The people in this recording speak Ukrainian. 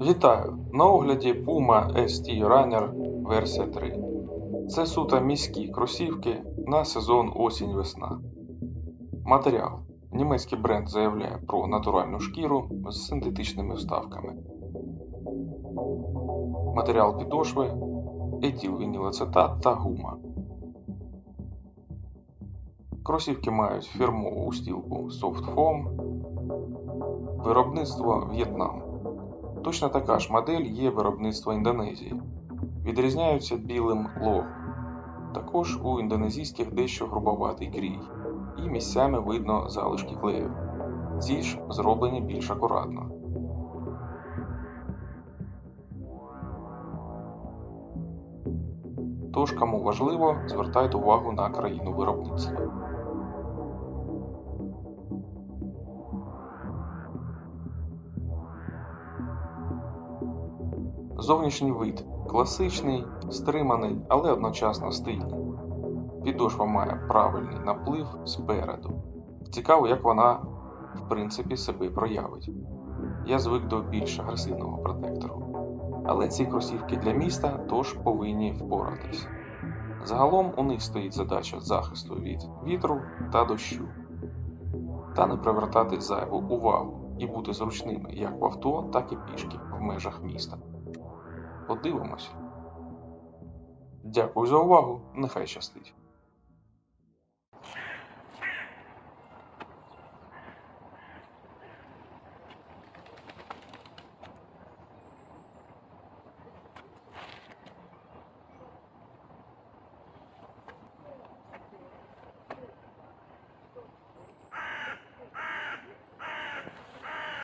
Вітаю! На огляді Puma ST Runner версія 3. Це суто міські кросівки на сезон осінь-весна. Матеріал. Німецький бренд заявляє про натуральну шкіру з синтетичними вставками. Матеріал підошви, етилвінілацетат та гума. Кросівки мають фірмову устілку Soft Foam. Виробництво В'єтнам. Точно така ж модель є виробництва Індонезії. Відрізняються білим лого. Також у індонезійських дещо грубоватий крій, і місцями видно залишки клею. Ці ж зроблені більш акуратно. Тож, кому важливо, звертайте увагу на країну виробництва. Зовнішній вид класичний, стриманий, але одночасно стильний. Підошва має правильний наплив спереду. Цікаво, як вона в принципі себе проявить. Я звик до більш агресивного протектору. Але ці кросівки для міста тож повинні впоратись. Загалом у них стоїть задача захисту від вітру та дощу. Та не привертати зайву увагу і бути зручними як в авто, так і пішки в межах міста. Подивимось. Дякую за увагу. Нехай щастить.